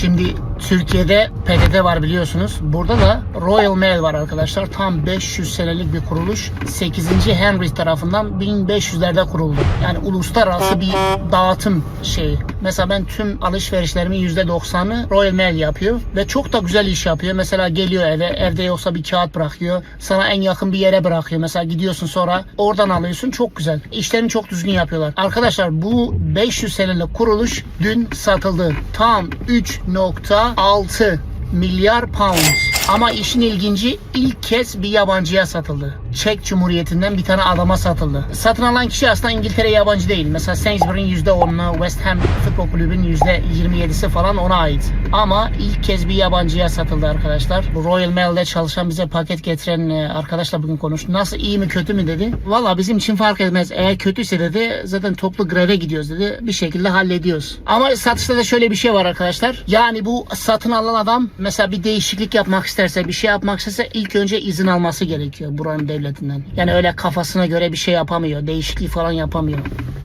Şimdi Türkiye'de PTT var biliyorsunuz. Burada da Royal Mail var arkadaşlar. Tam 500 senelik bir kuruluş. 8. Henry tarafından 1500'lerde kuruldu. Yani uluslararası bir dağıtım şeyi. Mesela ben tüm alışverişlerimin %90'ı Royal Mail yapıyor ve çok da güzel iş yapıyor. Mesela geliyor eve, evde yoksa bir kağıt bırakıyor. Sana en yakın bir yere bırakıyor. Mesela gidiyorsun sonra oradan alıyorsun. Çok güzel. İşlerini çok düzgün yapıyorlar. Arkadaşlar bu 500 senelik kuruluş dün satıldı. Tam 3.6 milyar pound. Ama işin ilginci ilk kez bir yabancıya satıldı. Çek Cumhuriyeti'nden bir tane adama satıldı. Satın alan kişi aslında İngiltere yabancı değil. Mesela Sainsbury'nin %10'unu, West Ham Futbol Kulübü'nün %27'si falan ona ait. Ama ilk kez bir yabancıya satıldı arkadaşlar. Royal Mail'de çalışan bize paket getiren e, arkadaşla bugün konuştum. Nasıl iyi mi kötü mü dedi. Valla bizim için fark etmez. Eğer kötüyse dedi zaten toplu greve gidiyoruz dedi. Bir şekilde hallediyoruz. Ama satışta da şöyle bir şey var arkadaşlar. Yani bu satın alan adam mesela bir değişiklik yapmak isterse, bir şey yapmak isterse ilk önce izin alması gerekiyor buranın devletinden. Yani öyle kafasına göre bir şey yapamıyor. Değişiklik falan yapamıyor.